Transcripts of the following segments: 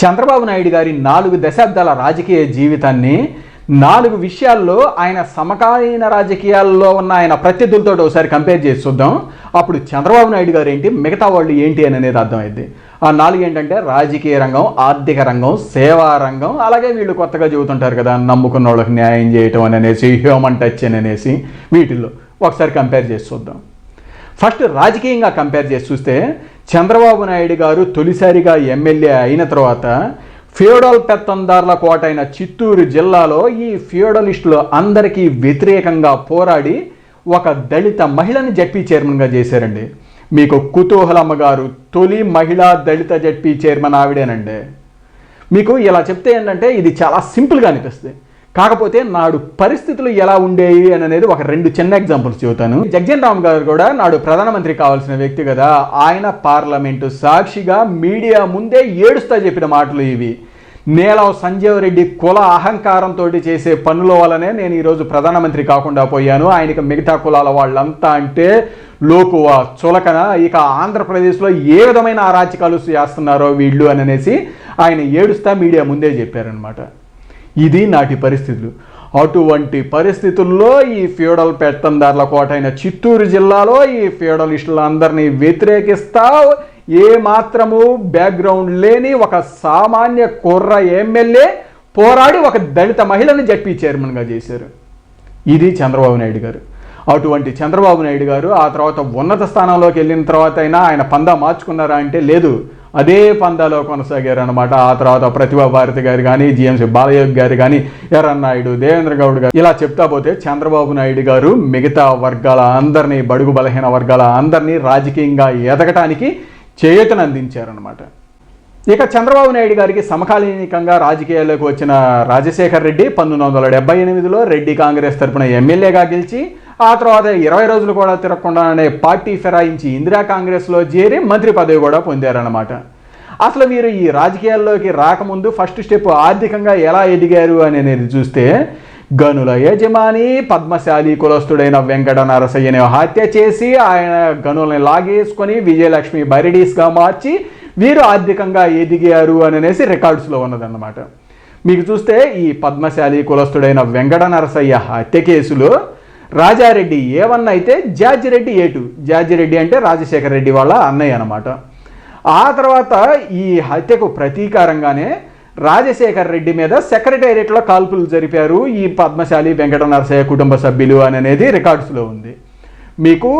చంద్రబాబు నాయుడు గారి నాలుగు దశాబ్దాల రాజకీయ జీవితాన్ని నాలుగు విషయాల్లో ఆయన సమకాలీన రాజకీయాల్లో ఉన్న ఆయన ప్రత్యర్థులతో ఒకసారి కంపేర్ చేసి చూద్దాం. అప్పుడు చంద్రబాబు నాయుడు గారు ఏంటి? మిగతా వాళ్ళు ఏంటి అని అనేది అర్థమైంది ఆ నాలుగు ఏంటంటే రాజకీయ రంగం ఆర్థిక రంగం సేవా రంగం అలాగే వీళ్ళు కొత్తగా చెబుతుంటారు కదా నమ్ముకున్న వాళ్ళకి న్యాయం చేయటం అని అనేసి హ్యూమన్ టచ్ అని అనేసి వీటిల్లో. ఒకసారి కంపేర్ చేసి చూద్దాం. ఫస్ట్ రాజకీయంగా కంపేర్ చేసి చూస్తే చంద్రబాబు నాయుడు గారు తొలిసారిగా ఎమ్మెల్యే అయిన తర్వాత ఫ్యూడల్ పెత్తందారుల కోట అయిన చిత్తూరు జిల్లాలో ఈ ఫ్యూడలిస్టులు అందరికీ వ్యతిరేకంగా పోరాడి ఒక దళిత మహిళని జడ్పీ చైర్మన్గా చేశారండి. మీకు కుతూహలమ్మ గారు తొలి మహిళా దళిత జడ్పీ చైర్మన్ ఆవిడేనండి. మీకు ఇలా చెప్తే ఏంటంటే ఇది చాలా సింపుల్గా అనిపిస్తుంది. కాకపోతే నాడు పరిస్థితులు ఎలా ఉండేవి అని అనేది ఒక రెండు చిన్న ఎగ్జాంపుల్స్ చెబుతాను. జగ్జన్ రామ్ గారు కూడా నాడు ప్రధానమంత్రి కావాల్సిన వ్యక్తి కదా. ఆయన పార్లమెంటు సాక్షిగా మీడియా ముందే ఏడుస్తా చెప్పిన మాటలు ఇవి. నీలం సంజీవ్ రెడ్డి కుల అహంకారంతో చేసే పనుల వల్లనే నేను ఈరోజు ప్రధానమంత్రి కాకుండా పోయాను. ఆయనకి మిగతా కులాల వాళ్ళంతా అంటే లోకువ చులకన. ఇక ఆంధ్రప్రదేశ్లో ఏ విధమైన అరాచకాలు చేస్తున్నారో వీళ్ళు అని అనేసి ఆయన ఏడుస్తా మీడియా ముందే చెప్పారనమాట ఇది నాటి పరిస్థితులు. అటువంటి పరిస్థితుల్లో ఈ ఫ్యూడల్ పెత్తందారుల కోటైన చిత్తూరు జిల్లాలో ఈ ఫ్యూడలిస్టులందరినీ వ్యతిరేకిస్తా ఏ మాత్రము బ్యాక్గ్రౌండ్ లేని ఒక సామాన్య కుర్ర ఎమ్మెల్యే పోరాడి ఒక దళిత మహిళను జడ్పీ చైర్మన్గా చేశారు. ఇది చంద్రబాబు నాయుడు గారు. అటువంటి చంద్రబాబు నాయుడు గారు ఆ తర్వాత ఉన్నత స్థానంలోకి వెళ్ళిన తర్వాత అయినా ఆయన పందా మార్చుకున్నారా అంటే లేదు. అదే పందాలో కొనసాగారు అనమాట ఆ తర్వాత ప్రతిభా భారతి గారు కానీ జిఎంసీ బాలయోగి గారు కానీ ఎర్రన్ నాయుడు దేవేంద్ర గౌడ్ గారు ఇలా చెప్తా పోతే చంద్రబాబు నాయుడు గారు మిగతా వర్గాల అందరినీ బడుగు బలహీన వర్గాల అందరినీ రాజకీయంగా ఎదగటానికి చేయూతను అందించారనమాట ఇక చంద్రబాబు నాయుడు గారికి సమకాలీనికంగా రాజకీయాల్లోకి వచ్చిన రాజశేఖర్ రెడ్డి పంతొమ్మిది వందల డెబ్బై ఎనిమిదిలో రెడ్డి కాంగ్రెస్ తరపున ఎమ్మెల్యేగా గెలిచి ఆ తర్వాత ఇరవై రోజులు కూడా తిరగకుండానే పార్టీ ఫిరాయించి ఇందిరా కాంగ్రెస్లో చేరి మంత్రి పదవి కూడా పొందారన్నమాట. అసలు వీరు ఈ రాజకీయాల్లోకి రాకముందు ఫస్ట్ స్టెప్ ఆర్థికంగా ఎలా ఎదిగారు అనేది చూస్తే గనుల యజమాని పద్మశాలి కులస్తుడైన వెంకట నరసయ్యని హత్య చేసి ఆయన గనుల్ని లాగేసుకొని విజయలక్ష్మి బరిడీస్గా మార్చి వీరు ఆర్థికంగా ఎదిగారు అని అనేసి రికార్డ్స్లో ఉన్నదన్నమాట. మీకు చూస్తే ఈ పద్మశాలి కులస్తుడైన వెంకట నరసయ్య హత్య కేసులో రాజారెడ్డి ఏ వన్ అయితే జార్జిరెడ్డి ఏ టూ జార్జిరెడ్డి అంటే రాజశేఖర రెడ్డి వాళ్ళ అన్నయ్య అనమాట ఆ తర్వాత ఈ హత్యకు ప్రతీకారంగానే రాజశేఖర రెడ్డి మీద సెక్రటేరియట్లో కాల్పులు జరిపారు ఈ పద్మశాలి వెంకట నరసయ్య కుటుంబ సభ్యులు అని అనేది రికార్డ్స్లో ఉంది. మీకు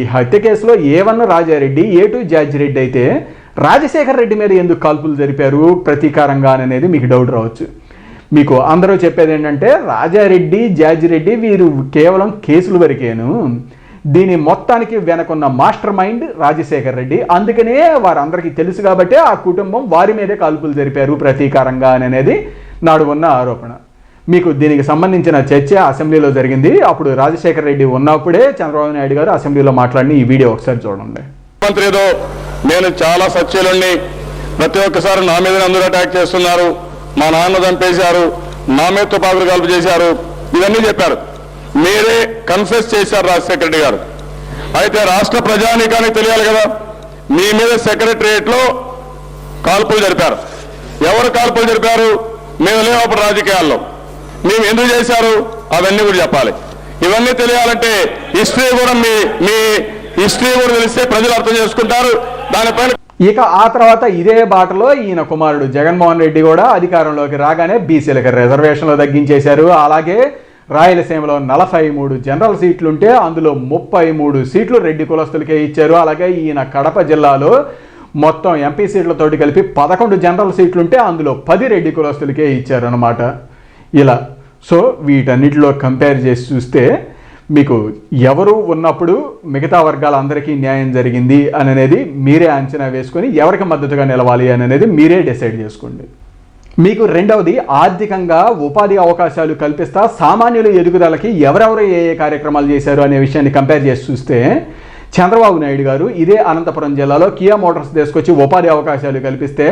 ఈ హత్య కేసులో A one Rajareddy A two George Reddy అయితే రాజశేఖర రెడ్డి మీద ఎందుకు కాల్పులు జరిపారు ప్రతీకారంగా అనేది మీకు డౌట్ రావచ్చు. మీకు అందరూ చెప్పేది ఏంటంటే రాజారెడ్డి జాజిరెడ్డి వీరు కేవలం కేసులు వరికేను. దీని మొత్తానికి వెనకున్న మాస్టర్ మైండ్ రాజశేఖర్ రెడ్డి. అందుకనే వారందరికీ తెలుసు కాబట్టి ఆ కుటుంబం వారి మీదే కాల్పులు జరిపారు ప్రతీకారంగా అని అనేది నాడు ఉన్న ఆరోపణ. మీకు దీనికి సంబంధించిన చర్చ అసెంబ్లీలో జరిగింది. అప్పుడు రాజశేఖర రెడ్డి ఉన్నప్పుడే చంద్రబాబు నాయుడు గారు అసెంబ్లీలో మాట్లాడిన ఈ వీడియో ఒకసారి చూడండి. మంత్రి ఏదో నేను చాలా సత్యులుణ్ణి ప్రతి ఒక్కసారి నా మీద అందరూ అటాక్ చేస్తున్నారు. మా నాన్న చంపేశారు నా మీద తుపాకులు కాల్పు చేశారు ఇవన్నీ చెప్పారు. మీరే కన్ఫెస్ చేశారు రాజశేఖర రెడ్డి గారు. అయితే రాష్ట్ర ప్రజానీకానికి తెలియాలి కదా మీ మీద సెక్రటరియట్లో కాల్పులు జరిపారు. ఎవరు కాల్పులు జరిపారు? మేము లేవు అప్పుడు రాజకీయాల్లో. మేము ఎందుకు చేశారు? అవన్నీ కూడా చెప్పాలి. ఇవన్నీ తెలియాలంటే హిస్టరీ కూడా మీ మీ హిస్టరీ కూడా తెలిస్తే ప్రజలు అర్థం చేసుకుంటారు. దానిపైన ఇక ఆ తర్వాత ఇదే బాటలో ఈయన కుమారుడు జగన్మోహన్ రెడ్డి కూడా అధికారంలోకి రాగానే బీసీలకు రిజర్వేషన్లు తగ్గించేశారు. అలాగే రాయలసీమలో నలభై మూడు జనరల్ సీట్లుంటే అందులో ముప్పై మూడు సీట్లు రెడ్డి కులస్తులకే ఇచ్చారు. అలాగే ఈయన కడప జిల్లాలో మొత్తం ఎంపీ సీట్లతోటి కలిపి పదకొండు జనరల్ సీట్లుంటే అందులో పది రెడ్డి కులస్తులకే ఇచ్చారు అనమాట ఇలా సో వీటన్నిటిలో కంపేర్ చేసి చూస్తే మీకు ఎవరు ఉన్నప్పుడు మిగతా వర్గాలందరికీ న్యాయం జరిగింది అని అనేది మీరే అంచనా వేసుకొని ఎవరికి మద్దతుగా నిలవాలి అని అనేది మీరే డిసైడ్ చేసుకోండి. మీకు రెండవది ఆర్థికంగా ఉపాధి అవకాశాలు కల్పిస్తా సామాన్యుల ఎదుగుదలకి ఎవరెవరు ఏ ఏ కార్యక్రమాలు చేశారు అనే విషయాన్ని కంపేర్ చేసి చూస్తే చంద్రబాబు నాయుడు గారు ఇదే అనంతపురం జిల్లాలో కియా మోటార్స్ తీసుకొచ్చి ఉపాధి అవకాశాలు కల్పిస్తే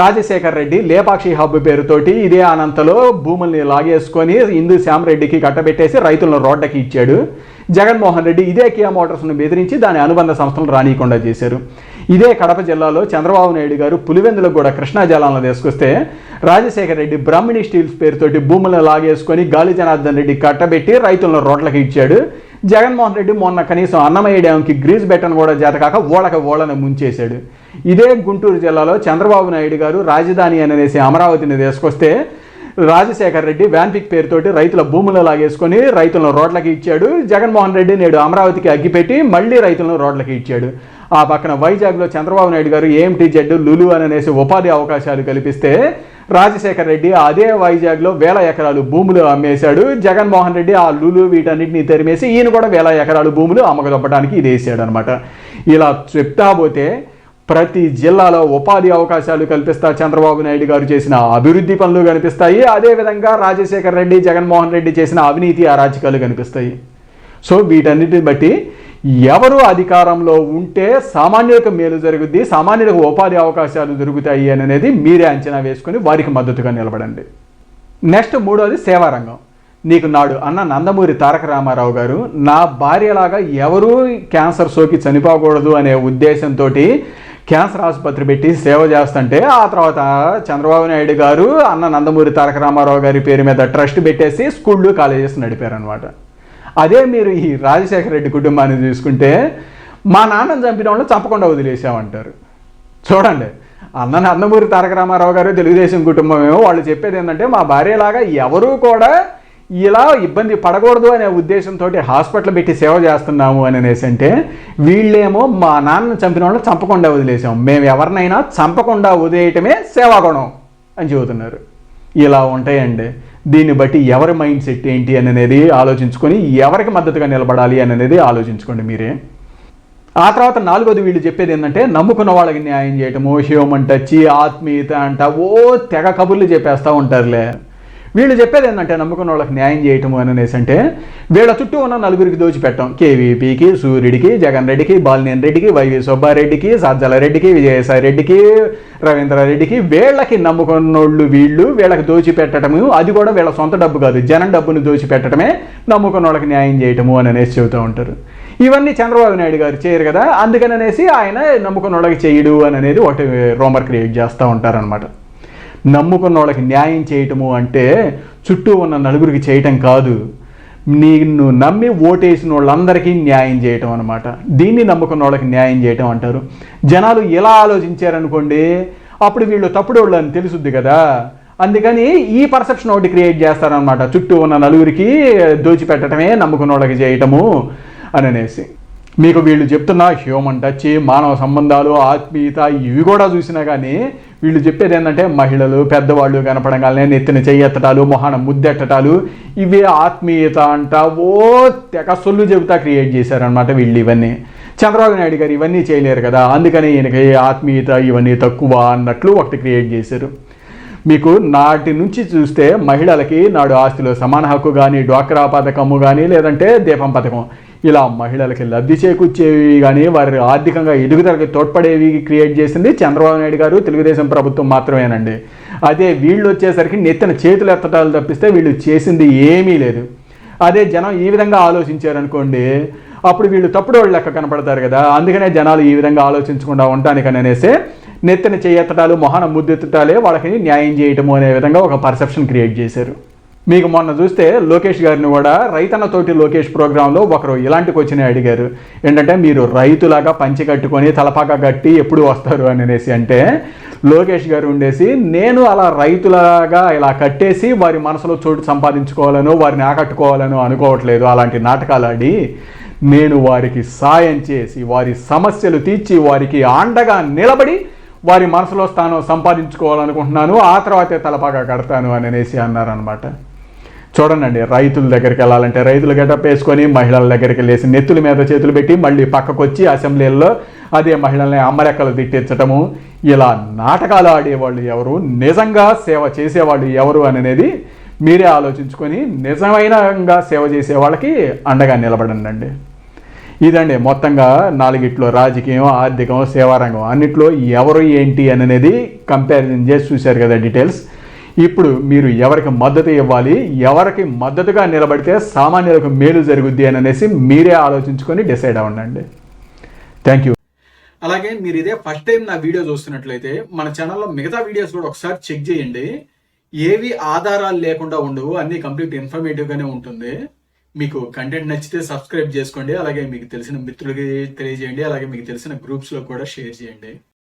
రాజశేఖర్ రెడ్డి లేపాక్షి హబ్ పేరుతోటి ఇదే అనంతలో భూముల్ని లాగేసుకొని ఇందు శ్యామరెడ్డికి కట్టబెట్టేసి రైతులను రోడ్డకి ఇచ్చాడు. జగన్మోహన్ రెడ్డి ఇదే కియా మోటార్స్ను బెదిరించి దాని అనుబంధ సంస్థలను రానియకుండా చేశారు. ఇదే కడప జిల్లాలో చంద్రబాబు నాయుడు గారు పులివెందులకు కూడా కృష్ణా జలాలను తీసుకొస్తే రాజశేఖర రెడ్డి బ్రాహ్మణి స్టీల్స్ పేరుతోటి భూములను లాగేసుకొని గాలి జనార్దన్ రెడ్డి కట్టబెట్టి రైతులను రోడ్లకి ఇచ్చాడు. జగన్మోహన్ రెడ్డి మొన్న కనీసం అన్నమయ్య డ్యాంకి గ్రీజ్ బెట్టను కూడా చేతకాక ఓడక ఓళ్ళని ముంచేశాడు. ఇదే గుంటూరు జిల్లాలో చంద్రబాబు నాయుడు గారు రాజధాని అనేసి అమరావతిని తీసుకొస్తే రాజశేఖర్ రెడ్డి వ్యాన్పిక్ పేరుతోటి రైతుల భూములు లాగేసుకొని రైతులను రోడ్లకి ఇచ్చాడు. జగన్మోహన్ రెడ్డి నేడు అమరావతికి అగ్గిపెట్టి మళ్ళీ రైతులను రోడ్లకి ఇచ్చాడు. ఆ పక్కన వైజాగ్లో చంద్రబాబు నాయుడు గారు ఏఎంటీ జెడ్ లులు అని అనేసి ఉపాధి అవకాశాలు కల్పిస్తే రాజశేఖర్ రెడ్డి అదే వైజాగ్లో వేల ఎకరాలు భూములు అమ్మేశాడు. జగన్మోహన్ రెడ్డి ఆ లులు వీటన్నిటిని తెరిమేసి ఈయన కూడా వేల ఎకరాలు భూములు అమ్మకదొప్పడానికి ఇది వేసాడు అనమాట ఇలా చెప్తా పోతే ప్రతి జిల్లాలో ఉపాధి అవకాశాలు కల్పిస్తా చంద్రబాబు నాయుడు గారు చేసిన అభివృద్ధి పనులు కనిపిస్తాయి. అదేవిధంగా రాజశేఖర్ రెడ్డి జగన్మోహన్ రెడ్డి చేసిన అవినీతి అరాచకాలు కనిపిస్తాయి. సో వీటన్నిటిని బట్టి ఎవరు అధికారంలో ఉంటే సామాన్యులకు మేలు జరుగుద్ది సామాన్యులకు ఉపాధి అవకాశాలు దొరుకుతాయి అని అనేది మీరే అంచనా వేసుకొని వారికి మద్దతుగా నిలబడండి. నెక్స్ట్ మూడోది సేవారంగం. నీకు నాడు అన్న నందమూరి తారక రామారావు గారు నా భార్యలాగా ఎవరూ క్యాన్సర్ సోకి చనిపోకూడదు అనే ఉద్దేశంతో క్యాన్సర్ ఆసుపత్రి పెట్టి సేవ చేస్తుంటే ఆ తర్వాత చంద్రబాబు నాయుడు గారు అన్న నందమూరి తారక రామారావు గారి పేరు మీద ట్రస్ట్ పెట్టేసి స్కూళ్ళు కాలేజెస్ నడిపారనమాట అదే మీరు ఈ రాజశేఖర రెడ్డి కుటుంబాన్ని చూసుకుంటే మా నాన్నని చంపిన వాళ్ళు చంపకుండా వదిలేసామంటారు చూడండి అన్న నందమూరి తారక రామారావు గారు తెలుగుదేశం కుటుంబమేమో వాళ్ళు చెప్పేది ఏంటంటే మా భార్యలాగా ఎవరూ కూడా ఇలా ఇబ్బంది పడకూడదు అనే ఉద్దేశంతో హాస్పిటల్ పెట్టి సేవ చేస్తున్నాము అని అనేసి అంటే వీళ్ళేమో మా నాన్న చంపిన వాళ్ళు చంపకుండా వదిలేసాం మేము ఎవరినైనా చంపకుండా వదిలేయటమే సేవాగుణం అని చెబుతున్నారు. ఇలా ఉంటాయండి. దీన్ని బట్టి ఎవరి మైండ్ సెట్ ఏంటి అని అనేది ఆలోచించుకొని ఎవరికి మద్దతుగా నిలబడాలి అని అనేది ఆలోచించుకోండి మీరే. ఆ తర్వాత నాలుగోది వీళ్ళు చెప్పేది ఏంటంటే నమ్ముకున్న వాళ్ళకి న్యాయం చేయటము అంట టచ్ ఆత్మీయత అంట ఓ తెగ కబుర్లు చెప్పేస్తూ ఉంటారులే. వీళ్ళు చెప్పేది ఏంటంటే నమ్ముకున్న వాళ్ళకి న్యాయం చేయటము అనేసి అంటే వీళ్ళ చుట్టూ ఉన్న నలుగురికి దోచిపెట్టం. కేవీపీకి సూర్యుడికి జగన్ రెడ్డికి బాలినేని రెడ్డికి వైవి సుబ్బారెడ్డికి సజ్జల రెడ్డికి విజయసాయి రెడ్డికి రవీంద్రారెడ్డికి వీళ్ళకి నమ్ముకున్నోళ్ళు వీళ్ళు వీళ్ళకి దోచిపెట్టడము అది కూడా వీళ్ళ సొంత డబ్బు కాదు. జనం డబ్బును దోచిపెట్టడమే నమ్ముకున్న వాళ్ళకి న్యాయం చేయటము అని అనేసి చెబుతూ ఉంటారు. ఇవన్నీ చంద్రబాబు నాయుడు గారు చేయరు కదా అందుకని అనేసి ఆయన నమ్ముకున్న వాళ్ళకి చేయడు అని అనేది ఒకటి రోమర్ క్రియేట్ చేస్తూ ఉంటారనమాట నమ్ముకున్న వాళ్ళకి న్యాయం చేయటము అంటే చుట్టూ ఉన్న నలుగురికి చేయటం కాదు. నిన్ను నమ్మి ఓటేసిన వాళ్ళందరికీ న్యాయం చేయటం అనమాట దీన్ని నమ్ముకున్న వాళ్ళకి న్యాయం చేయటం అంటారు. జనాలు ఎలా ఆలోచించారనుకోండి అప్పుడు వీళ్ళు తప్పుడు వాళ్ళు అని తెలుసుద్ది కదా. అందుకని ఈ పర్సెప్షన్ ఒకటి క్రియేట్ చేస్తారనమాట చుట్టూ ఉన్న నలుగురికి దోచిపెట్టడమే నమ్ముకున్న వాళ్ళకి చేయటము అని అనేసి మీకు వీళ్ళు చెప్తున్న హ్యూమన్ టచ్ మానవ సంబంధాలు ఆత్మీయత ఇవి కూడా చూసినా కానీ వీళ్ళు చెప్పేది ఏంటంటే మహిళలు పెద్దవాళ్ళు కనపడగానే నెత్తిన చెయ్యెత్తటాలు మొహాన ముద్దెట్టటాలు ఇవే ఆత్మీయత అంట ఓ తెగ సొల్లు చెబుతా క్రియేట్ చేశారనమాట వీళ్ళు ఇవన్నీ. చంద్రబాబు నాయుడు గారు ఇవన్నీ చేయలేరు కదా అందుకని ఈయనకి ఆత్మీయత ఇవన్నీ తక్కువ అన్నట్లు ఒకటి క్రియేట్ చేశారు. మీకు నాటి నుంచి చూస్తే మహిళలకి నాడు ఆస్తిలో సమాన హక్కు కానీ డ్వాక్రా పథకము కానీ లేదంటే దీపం పథకం. ఇలా మహిళలకి లబ్ధి చేకూర్చేవి కానీ వారి ఆర్థికంగా ఎదుగుదలకి తోడ్పడేవి క్రియేట్ చేసింది చంద్రబాబు నాయుడు గారు. తెలుగుదేశం ప్రభుత్వం మాత్రమేనండి. అదే వీళ్ళు వచ్చేసరికి నెత్తిన చేతులు ఎత్తటాలు తప్పిస్తే వీళ్ళు చేసింది ఏమీ లేదు. అదే జనం ఈ విధంగా ఆలోచించారనుకోండి అప్పుడు వీళ్ళు తప్పుడు వాళ్ళు లెక్క కనపడతారు కదా. అందుకనే జనాలు ఈ విధంగా ఆలోచించకుండా ఉండటానికని అనేసి నెత్తిన చేయెత్తటాలు మొహన ముద్దెత్తటాలే వాళ్ళకి న్యాయం చేయటము అనే విధంగా ఒక పర్సెప్షన్ క్రియేట్ చేశారు. మీకు మొన్న చూస్తే లోకేష్ గారిని కూడా రైతన్న తోటి లోకేష్ ప్రోగ్రాంలో ఒకరు ఇలాంటి క్వశ్చన్ అడిగారు. ఏంటంటే మీరు రైతులాగా పంచి కట్టుకొని తలపాక కట్టి ఎప్పుడు వస్తారు అని అనేసి. అంటే లోకేష్ గారు ఉండేసి నేను అలా రైతులాగా ఇలా కట్టేసి వారి మనసులో చోటు సంపాదించుకోవాలనో వారిని ఆకట్టుకోవాలనో అనుకోవట్లేదు. అలాంటి నాటకాలు ఆడి నేను వారికి సాయం చేసి వారి సమస్యలు తీర్చి వారికి అండగా నిలబడి వారి మనసులో స్థానం సంపాదించుకోవాలనుకుంటున్నాను. ఆ తర్వాతే తలపాగా కడతాను అని అనేసి అన్నారనమాట చూడండి రైతుల దగ్గరికి వెళ్ళాలంటే రైతులు గెటప్ వేసుకొని మహిళల దగ్గరికి వెళ్ళేసి నెత్తుల మీద చేతులు పెట్టి మళ్ళీ పక్కకు వచ్చి అసెంబ్లీల్లో అదే మహిళల్ని అమ్మరెక్కలు తిట్టించటము. ఇలా నాటకాలు ఆడేవాళ్ళు ఎవరు? నిజంగా సేవ చేసేవాళ్ళు ఎవరు అనేది మీరే ఆలోచించుకొని నిజమైనగా సేవ చేసే వాళ్ళకి అండగా నిలబడండి ఇదండి మొత్తంగా నాలుగిట్లో రాజకీయం ఆర్థికం సేవారంగం అన్నిట్లో ఎవరు ఏంటి అనేది కంపారిజన్ చేసి చూశారు కదా డీటెయిల్స్ ఇప్పుడు మీరు ఎవరికి మద్దతు ఇవ్వాలి ఎవరికి మద్దతుగా నిలబడితే సామాన్యులకు మేలు జరుగుద్ది అని అనేసి మీరే ఆలోచించుకొని డిసైడ్ అవ్వండి థ్యాంక్ యూ అలాగే మీరు ఇదే ఫస్ట్ టైం నా వీడియో చూస్తున్నట్లయితే మన ఛానల్లో మిగతా వీడియోస్ కూడా ఒకసారి చెక్ చేయండి. ఏవి ఆధారాలు లేకుండా ఉండవు అన్ని కంప్లీట్ ఇన్ఫర్మేటివ్గానే ఉంటుంది. మీకు కంటెంట్ నచ్చితే సబ్స్క్రైబ్ చేసుకోండి అలాగే మీకు తెలిసిన మిత్రులకి తెలియజేయండి అలాగే మీకు తెలిసిన గ్రూప్స్లో కూడా షేర్ చేయండి.